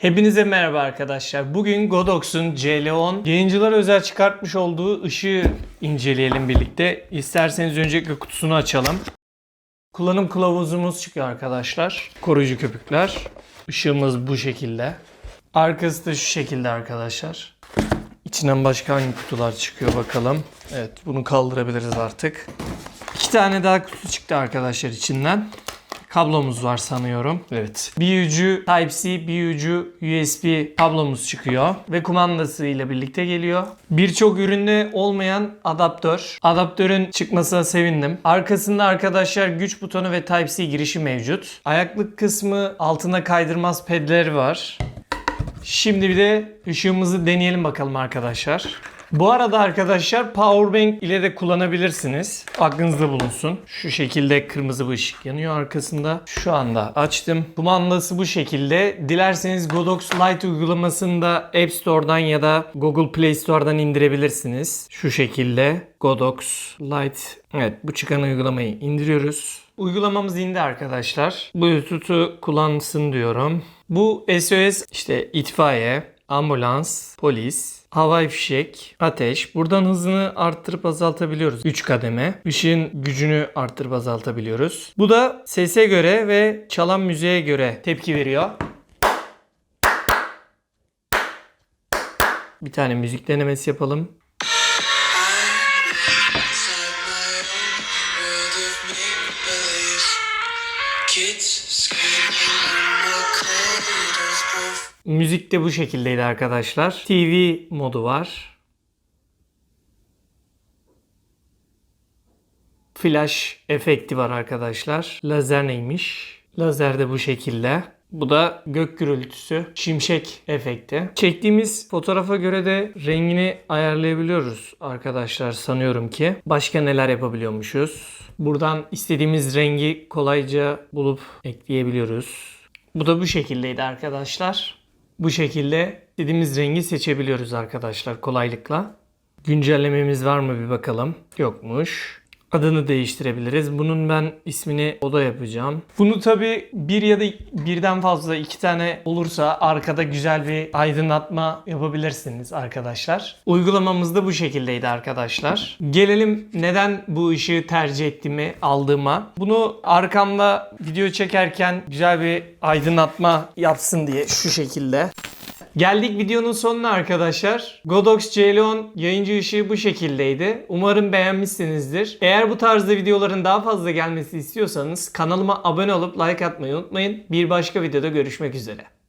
Hepinize merhaba arkadaşlar. Bugün Godox'un CL10 yayıncılar özel çıkartmış olduğu ışığı inceleyelim birlikte. İsterseniz öncelikle kutusunu açalım. Kullanım kılavuzumuz çıkıyor arkadaşlar. Koruyucu köpükler. Işığımız bu şekilde. Arkası da şu şekilde arkadaşlar. İçinden başka hangi kutular çıkıyor bakalım. Evet bunu kaldırabiliriz artık. İki tane daha kutu çıktı arkadaşlar içinden. Kablomuz var sanıyorum. Evet. Bir ucu Type-C, bir ucu USB kablomuz çıkıyor. Ve kumandası ile birlikte geliyor. Birçok üründe olmayan adaptör. Adaptörün çıkmasına sevindim. Arkasında arkadaşlar güç butonu ve Type-C girişi mevcut. Ayaklık kısmı altında kaydırmaz pedleri var. Şimdi bir de ışığımızı deneyelim bakalım arkadaşlar. Bu arada arkadaşlar powerbank ile de kullanabilirsiniz. Aklınızda bulunsun. Şu şekilde kırmızı bir ışık yanıyor arkasında. Şu anda açtım. Kumandası bu şekilde. Dilerseniz Godox Lite uygulamasını da App Store'dan ya da Google Play Store'dan indirebilirsiniz. Şu şekilde Godox Lite. Evet bu çıkan uygulamayı indiriyoruz. Uygulamamız indi arkadaşlar. Bluetooth'u kullansın diyorum. Bu SOS işte itfaiye, ambulans, polis, havai fişek, ateş. Buradan hızını arttırıp azaltabiliyoruz. 3 kademe. Işığın gücünü arttırıp azaltabiliyoruz. Bu da sese göre ve çalan müziğe göre tepki veriyor. Bir tane müzik denemesi yapalım. Kids screaming in the corridors, both Müzik de bu şekildeydi arkadaşlar. TV modu var. Flash efekti var arkadaşlar. Lazer neymiş? Lazer de bu şekilde. Bu da gök gürültüsü, şimşek efekti. Çektiğimiz fotoğrafa göre de rengini ayarlayabiliyoruz arkadaşlar sanıyorum ki. Başka neler yapabiliyormuşuz? Buradan istediğimiz rengi kolayca bulup ekleyebiliyoruz. Bu da bu şekildeydi arkadaşlar. Bu şekilde istediğimiz rengi seçebiliyoruz arkadaşlar kolaylıkla. Güncellememiz var mı bir bakalım. Yokmuş. Adını değiştirebiliriz. Bunun ben ismini oda yapacağım. Bunu tabi bir ya da birden fazla iki tane olursa arkada güzel bir aydınlatma yapabilirsiniz arkadaşlar. Uygulamamız da bu şekildeydi arkadaşlar. Gelelim neden bu ışığı tercih ettiğimi aldığıma. Bunu arkamda video çekerken güzel bir aydınlatma yapsın diye şu şekilde. Geldik videonun sonuna arkadaşlar. Godox CL10 yayıncı ışığı bu şekildeydi. Umarım beğenmişsinizdir. Eğer bu tarzda videoların daha fazla gelmesi istiyorsanız kanalıma abone olup like atmayı unutmayın. Bir başka videoda görüşmek üzere.